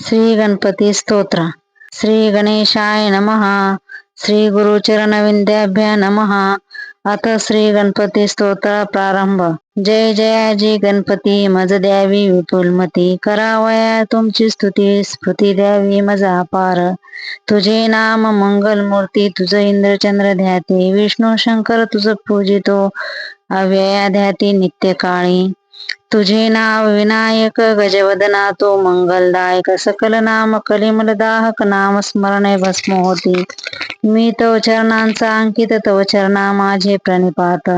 श्री गणपती स्तोत्र श्री गणेशाय नमः श्री गुरुचरणविंद्याभ्य नमः अथ श्री गणपती स्तोत्र प्रारंभ जय जयाजी गणपती मज द्यावी विपुलमती करावया तुमची स्तुती स्फुती द्यावी मजा अपार तुझे नाम मंगल मूर्ती तुझ इंद्रचंद्र ध्याते विष्णू शंकर तुझ पूजितो अव्यया ध्याती नित्य काळी तुझे नाव विनायक गजवदना तो मंगलदायक सकल नाम कलिमलदाहक नाम स्मरणे भस्म होती मी तव चरणांचा अंकित तव चरणा माझे प्रणिपात.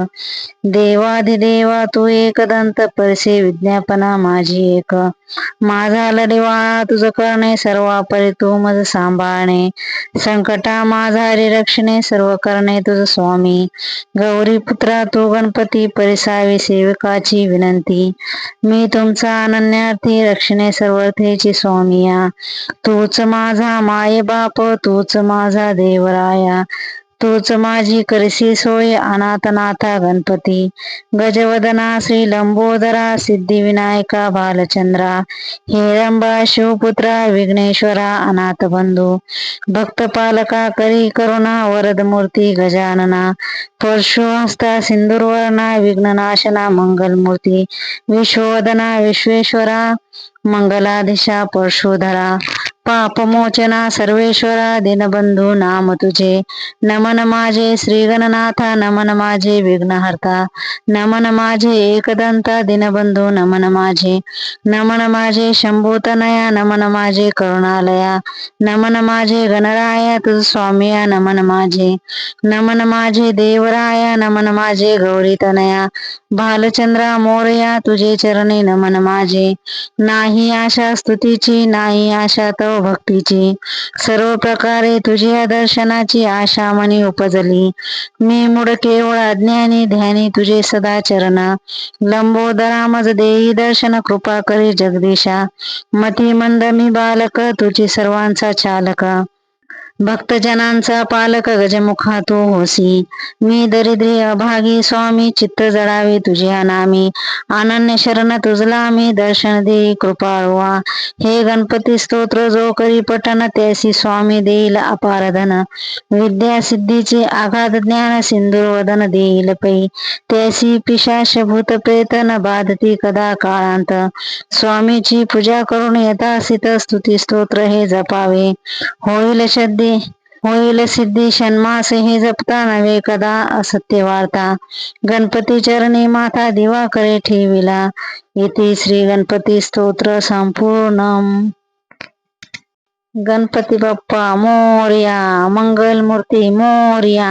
देवाधिदेवा तू एकदंत परसे विज्ञापना माझी एक. माझा लढिवाळा तुझ करणे सर्वापरी तू मज सांभाळणे. संकटा माझा रक्षणे सर्व करणे तुझ स्वामी. गौरी पुत्रा तू गणपती परिसावी सेवकाची विनंती. मी तुमचा अनन्यार्थी रक्षणे सर्वर्थेची स्वामिया तूच माझा माय बाप तूच माझा देवराया. तूच माझी करसी सोय अनाथनाथा गणपती. गजवदना श्री लंबोदरा सिद्धिविनायका बालचंद्रा. हेरंबा शिवपुत्रा विघ्नेश्वरा अनाथ बंधू भक्तपालका करी करुणा वरद मूर्ती गजानना. परशुहस्ता सिंदूरवर्णा विघ्ननाशना मंगलमूर्ती. विश्ववदना विश्वेश्वरा मंगलाधिशा परशुधरा. पापमोचना सर्वेश्वरा दिनबंधू नाम तुझे. नमन माझे श्रीगणनाथा नमन माझे विघ्नहर्ता. नमन माझे एकदंता दिनबंधू नमन माझे. नमन माझे शंभूतनया नमन माझे करुणालया. नमन माझे गणराया तुझ स्वामीया नमन माझे. नमन माझे देवराया नमन माझे गौरीतनया. भालचंद्रा मोरया तुझे चरणी नमन माझे. नाही आशा स्तुतीची नाही आशा तव भक्तीची सर्व प्रकारे तुझ्या दर्शनाची आशा मनी उपजली. मी मुड केवळ अज्ञानी ध्यानी तुझे सदा चरण. लंबोदरा मज देई दर्शन कृपा करी जगदीशा. मती मंद मी बालक तुझी सर्वांचा चालक. भक्तजनांचा पालक गजमुखा तू होसी. मी दरिद्री अभागी स्वामी चित्त जडावे तुझ्या नामी अनन्य शरण तुझला मी दर्शन देई कृपाळवा. हे गणपती स्तोत्र जो करी पठन त्यासी स्वामी देईल अपारधन विद्या सिद्धीचे आघात ज्ञान सिंधू वदन देईल पै. त्यासी पिशाश भूत प्रेतन बाधती कदा काळांत. स्वामीची पूजा करून यथासित स्तुती स्तोत्र हे जपावे. होईल श्रद्धे होईल सिद्धी षण्मास हे जपता नव्हे कदा असत्य वार्ता. गणपती चरणी माता दिवा करे ठेविला. इथे श्री गणपती स्तोत्र संपूर्ण गणपती बाप्पा मोर्या मंगल मूर्ती मोर्या.